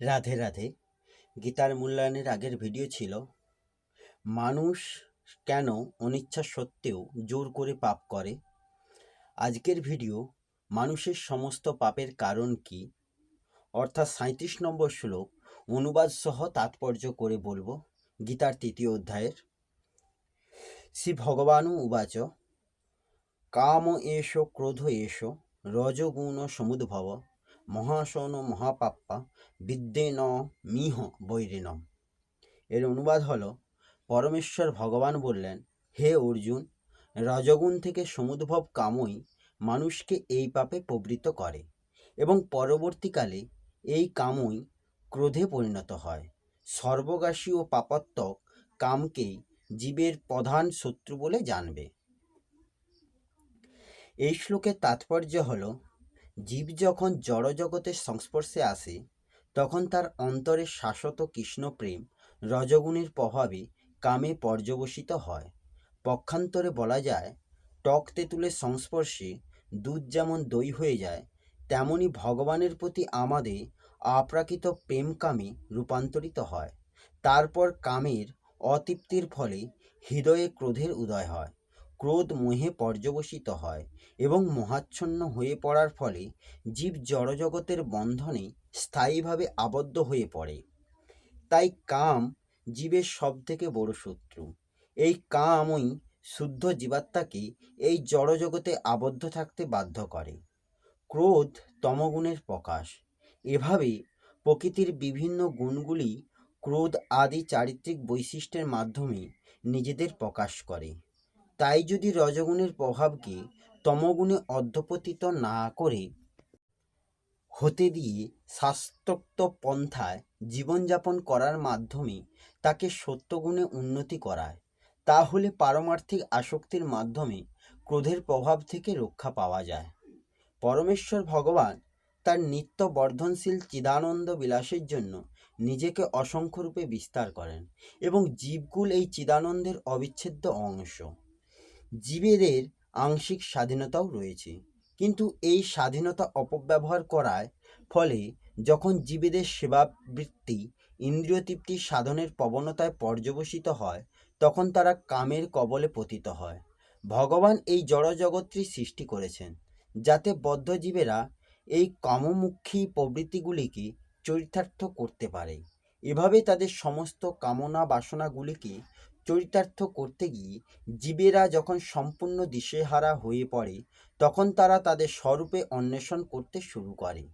রাধে রাধে। গীতার মূল্যায়নের আগের ভিডিও ছিল, মানুষ কেন অনিচ্ছা সত্ত্বেও জোর করে পাপ করে? আজকের ভিডিও মানুষের সমস্ত পাপের কারণ কি? অর্থাৎ সাঁত্রিশ নম্বর শ্লোক, অনুবাদ সহ তাৎপর্য করে বলব। গীতার তৃতীয় অধ্যায়ের, শ্রী ভগবানু উবাচ, কাম এষ ক্রোধ এষ, রজগুণ সমুদ্ভব। মহাসন মহাপাপ্পা বিদ্যে ন মিহ বৈরিণম। এর অনুবাদ হলো, পরমেশ্বর ভগবান বললেন, হে অর্জুন, রজগুণ থেকে সমুদ্ভব কামই মানুষকে এই পাপে প্রবৃত্ত করে এবং পরবর্তীকালে এই কামই ক্রোধে পরিণত হয়। সর্বগাসী ও পাপাত্মক কামকেই জীবের প্রধান শত্রু বলে জানবে। এই শ্লোকের তাৎপর্য হল জীব যখন জড়জগতের সংস্পর্শে আসে, তখন তার অন্তরে শাশ্বত কৃষ্ণপ্রেম, রজগুণের প্রভাবে কামে পর্যবসিত হয়। পক্ষান্তরে বলা যায়, টক তেঁতুলের সংস্পর্শে দুধ যেমন দই হয়ে যায়, তেমনি ভগবানের প্রতি আমাদের আপ্রাকৃত প্রেম কামে রূপান্তরিত হয়। তারপর কামের অতৃপ্তির ফলে হৃদয়ে ক্রোধের উদয় হয়। ক্রোধ মোহে পর্যবসিত হয় এবং মহাচ্ছন্ন হয়ে পড়ার ফলে জীব জড়জগতের বন্ধনে স্থায়ীভাবে আবদ্ধ হয়ে পড়ে। তাই কাম জীবের সবথেকে বড় শত্রু। এই কামই শুদ্ধ জীবাত্মাকে এই জড়জগতে আবদ্ধ থাকতে বাধ্য করে। ক্রোধ তমগুণের প্রকাশ। এভাবে প্রকৃতির বিভিন্ন গুণগুলি ক্রোধ আদি চারিত্রিক বৈশিষ্ট্যের মাধ্যমে নিজেদের প্রকাশ করে। তাই যদি রজগুণের প্রভাবকে তমগুণে অধ্যপতিত না করে হতে দিয়ে শাস্ত্রোক্ত পন্থায় জীবনযাপন করার মাধ্যমে তাকে সত্যগুণে উন্নতি করায়, তাহলে পারমার্থিক আসক্তির মাধ্যমে ক্রোধের প্রভাব থেকে রক্ষা পাওয়া যায়। পরমেশ্বর ভগবান তার নিত্য বর্ধনশীল চিদানন্দ বিলাসের জন্য নিজেকে অসংখ্য রূপে বিস্তার করেন এবং জীবকুল এই চিদানন্দের অবিচ্ছেদ্য অংশ। জীবেদের আংশিক স্বাধীনতাও রয়েছে। কিন্তু এই স্বাধীনতা অপব্যবহার করায় ফলে যখন জীবেদের সেবাবৃত্তি ইন্দ্রিয় তৃপ্তি সাধনের প্রবণতায় পর্যবসিত হয়, তখন তারা কামের কবলে পতিত হয়। ভগবান এই জড়জগৎটি সৃষ্টি করেছেন, যাতে বদ্ধজীবেরা এই কামমুখী প্রবৃত্তিগুলিকে চরিতার্থ করতে পারে। এভাবে তাদের সমস্ত কামনা বাসনাগুলিকে চরিতার্থ করতে গিয়ে জীবেরা যখন সম্পূর্ণ দিশেহারা হয়ে পড়ে, তখন তারা তাদের স্বরূপে অন্বেষণ করতে শুরু করে।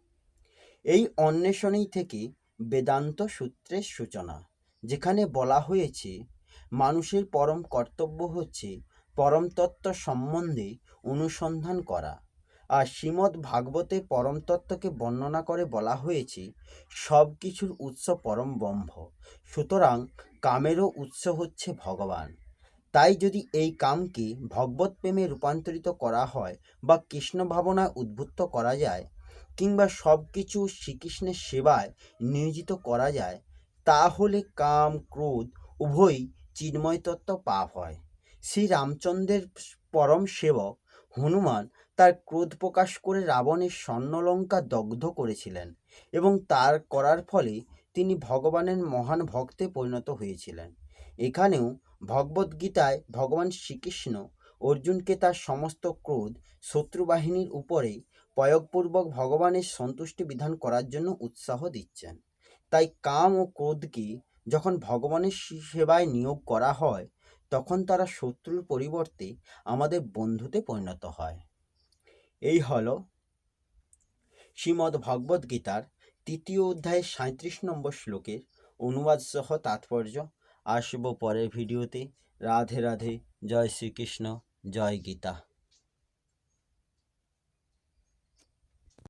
এই অন্বেষণেই থেকে বেদান্ত সূত্রের সূচনা, যেখানে বলা হয়েছে, মানুষের পরম কর্তব্য হচ্ছে পরমতত্ত্ব সম্বন্ধে অনুসন্ধান করা। শ্রীমদ্ ভাগবতে পরম তত্ত্বকে বর্ণনা করে বলা হয়েছে, সব কিছুর উৎস পরম ব্রহ্ম। সুতরাং কামেরও উৎস হচ্ছে ভগবান। তাই যদি এই কামকে ভগবত প্রেমে রূপান্তরিত করা হয় বা কৃষ্ণ ভাবনায় উদ্বুদ্ধ করা যায়, কিংবা সব কিছু শ্রীকৃষ্ণের সেবায় নিয়োজিত করা যায়, তাহলে কাম, ক্রোধ উভয়ই চিন্ময় তত্ত্ব পাপ হয়। শ্রী রামচন্দ্রের পরম সেবক হনুমান তার ক্রোধ প্রকাশ করে রাবণের স্বর্ণলঙ্কা দগ্ধ করেছিলেন এবং তার করার ফলে তিনি ভগবানের মহান ভক্তে পরিণত হয়েছিলেন। এখানেও ভগবদ্গীতায় ভগবান শ্রীকৃষ্ণ অর্জুনকে তার সমস্ত ক্রোধ শত্রুবাহিনীর উপরে প্রয়োগপূর্বক ভগবানের সন্তুষ্টি বিধান করার জন্য উৎসাহ দিচ্ছেন। তাই কাম ও ক্রোধকে যখন ভগবানের সেবায় নিয়োগ করা হয়, তখন তারা শত্রুর পরিবর্তে আমাদের বন্ধুতে পরিণত হয়। এই হল শ্রীমদ্ ভগবদ্গীতার তৃতীয় অধ্যায়ের সাঁত্রিশ নম্বর শ্লোকের অনুবাদ সহ তাৎপর্য। আসব পরের ভিডিওতে। রাধে রাধে। জয় শ্রীকৃষ্ণ। জয় গীতা।